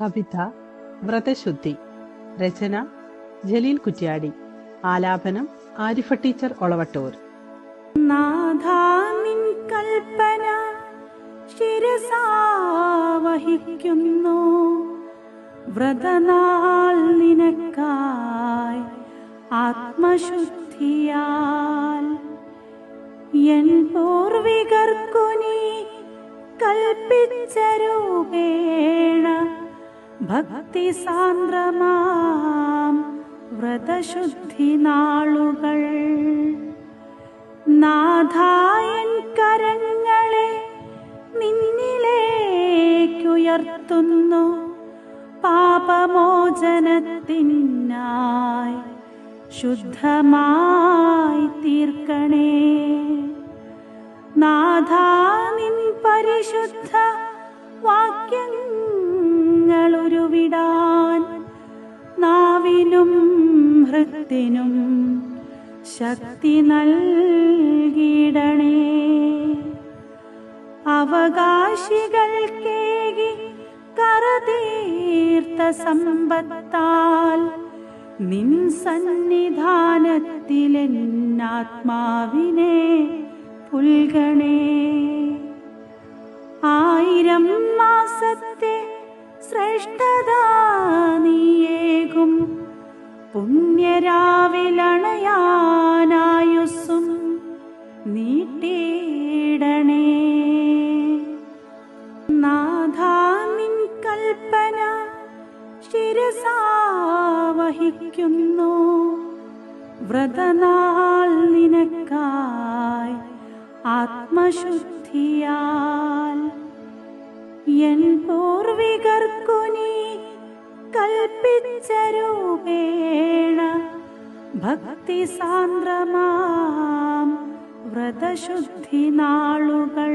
കവിത വ്രതശുദ്ധി രചന ജലീൽ കുറ്റ്യാടി. ആലാപനം ആരിഫ ടീച്ചർ ഒളവട്ടൂർ. കൽപ്പന ശിരസാവഹിക്കുന്നു. വ്രതനാൾ നിനക്കായി ആത്മശുദ്ധിയാൽ എൻ പൂർവികർക്കു നീ കൽപ്പിച്ച രൂപേണ ഭക്തി സാന്ദ്രമാം വ്രതശുദ്ധി നാളുകൾ നാഥായൻ കരങ്ങളെ നിന്നിലേക്കുയർത്തുന്നു. പാപമോചനത്തിനായി ശുദ്ധമായി ഹൃത്തിനും ശക്തി നൽകിടണേ അവകാശികൾക്കേകി കറതീർത്ത സമ്പത്താൽ നിൻ സന്നിധാനത്തിലെന്നാത്മാവിനെ പുൽകണേ. ആയിരം മാസത്തെ ശ്രേഷ്ഠത പുണ്യരാവിലണയാനായുസ്സും നീട്ടിയിടണേ. നാഥാ നിൻ കൽപ്പന ശിരസാവഹിക്കുന്നു. വ്രതനാൾ നിനക്കായി ആത്മശുദ്ധിയാൽ എൻ കൽപ്പിച്ച രൂപേണ ഭക്തി സാന്ദ്രമാം വ്രതശുദ്ധി നാളുകൾ